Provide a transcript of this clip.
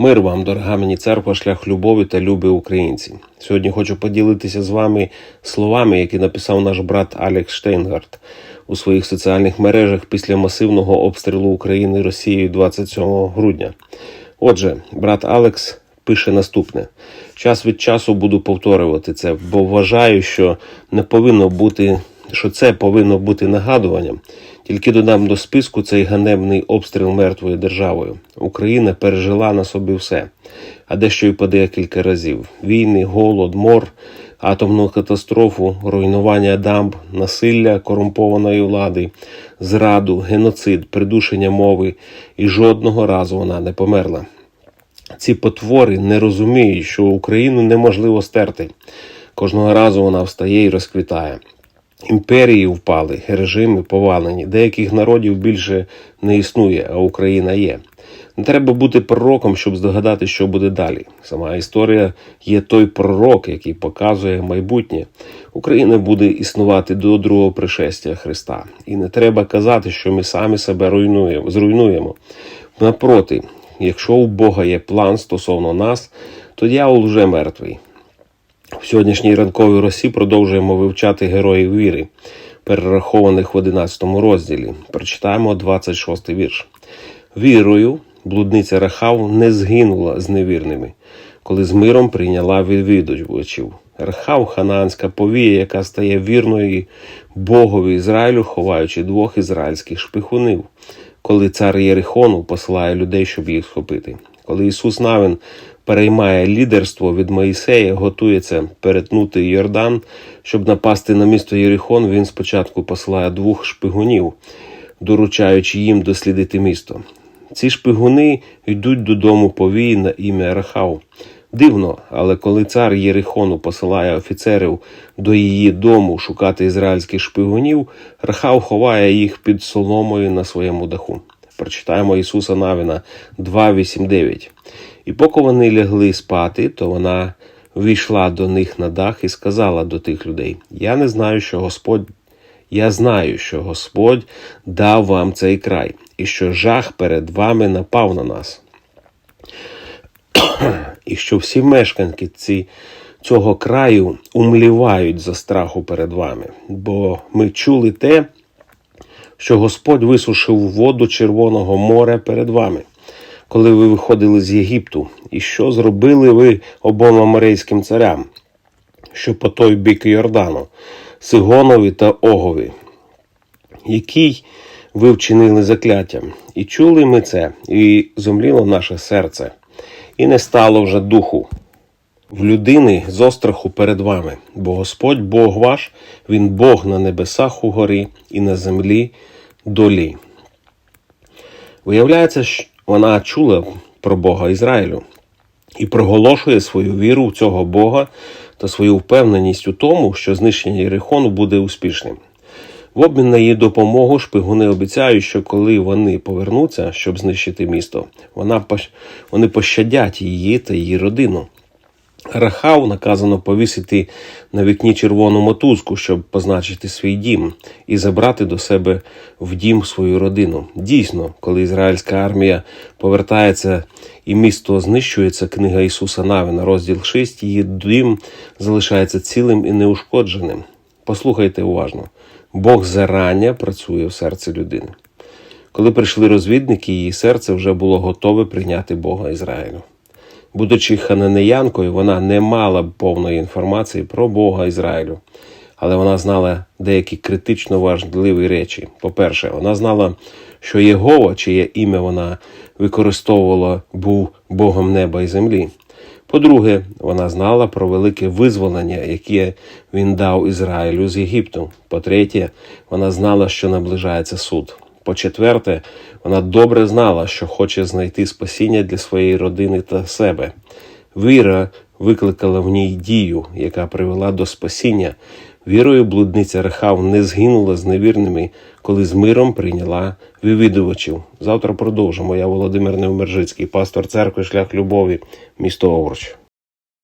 Мир вам, дорога мені церква, шлях любові та люби українці. Сьогодні хочу поділитися з вами словами, які написав наш брат Алекс Штейнгард у своїх соціальних мережах після масивного обстрілу України Росією 27 грудня. Отже, брат Алекс пише наступне: час від часу буду повторювати це, бо вважаю, що не повинно бути, що це повинно бути нагадуванням. Тільки додам до списку цей ганебний обстріл мертвою державою. Україна пережила на собі все, а дещо й по декілька разів: війни, голод, мор, атомну катастрофу, руйнування дамб, насилля корумпованої влади, зраду, геноцид, придушення мови, і жодного разу вона не померла. Ці потвори не розуміють, що Україну неможливо стерти. Кожного разу вона встає і розквітає. Імперії впали, режими повалені, деяких народів більше не існує, а Україна є. Не треба бути пророком, щоб здогадати, що буде далі. Сама історія є той пророк, який показує майбутнє. Україна буде існувати до другого пришестя Христа. І не треба казати, що ми самі себе руйнуємо, зруйнуємо. Напроти, якщо у Бога є план стосовно нас, то дьявол вже мертвий. В сьогоднішній ранковій росі продовжуємо вивчати героїв віри, перерахованих в 11 розділі. Прочитаємо 26 вірш. Вірою блудниця Рахав не згинула з невірними, коли з миром прийняла відвідувачів. Рахав ханаанська повія, яка стає вірною Богові Ізраїлю, ховаючи двох ізраїльських шпихунів, коли цар Єрихону посилає людей, щоб їх схопити. Коли Ісус Навин переймає лідерство від Моїсея, готується перетнути Йордан, щоб напасти на місто Єрихон, він спочатку посилає двох шпигунів, доручаючи їм дослідити місто. Ці шпигуни йдуть додому повії на ім'я Рахав. Дивно, але коли цар Єрихону посилає офіцерів до її дому шукати ізраїльських шпигунів, Рахав ховає їх під соломою на своєму даху. Прочитаємо Ісуса Навіна 2.8.9. І поки вони лягли спати, то вона війшла до них на дах і сказала до тих людей: Я не знаю, що Господь. Я знаю, що Господь дав вам цей край, і що жах перед вами напав на нас. І що всі мешканки ці, цього краю умлівають за страху перед вами, бо ми чули те, що Господь висушив воду Червоного моря перед вами, коли ви виходили з Єгипту, і що зробили ви обом аморейським царям, що по той бік Йордану, Сигонові та Огові, який ви вчинили закляттям. І чули ми це, і зумліло наше серце, і не стало вже духу. В людини з остраху перед вами, бо Господь Бог ваш, Він Бог на небесах угорі і на землі долі. Виявляється, що вона чула про Бога Ізраїлю і проголошує свою віру в цього Бога та свою впевненість у тому, що знищення Єрихону буде успішним. В обмін на її допомогу шпигуни обіцяють, що коли вони повернуться, щоб знищити місто, вона вони пощадять її та її родину. Рахав наказано повісити на вікні червону мотузку, щоб позначити свій дім і забрати до себе в дім свою родину. Дійсно, коли ізраїльська армія повертається і місто знищується, книга Ісуса Навина, розділ 6, її дім залишається цілим і неушкодженим. Послухайте уважно: Бог зарання працює в серці людини. Коли прийшли розвідники, її серце вже було готове прийняти Бога Ізраїлю. Будучи хананеянкою, вона не мала повної інформації про Бога Ізраїлю, але вона знала деякі критично важливі речі. По-перше, вона знала, що Єгова, чиє ім'я вона використовувала, був Богом неба і землі. По-друге, вона знала про велике визволення, яке він дав Ізраїлю з Єгипту. По-третє, вона знала, що наближається суд. По-четверте, вона добре знала, що хоче знайти спасіння для своєї родини та себе. Віра викликала в ній дію, яка привела до спасіння. Вірою блудниця Рехав не згинула з невірними, коли з миром прийняла вивідувачів. Завтра продовжимо. Я Володимир Невмержицький, пастор церкви, шлях любові, місто Овруч.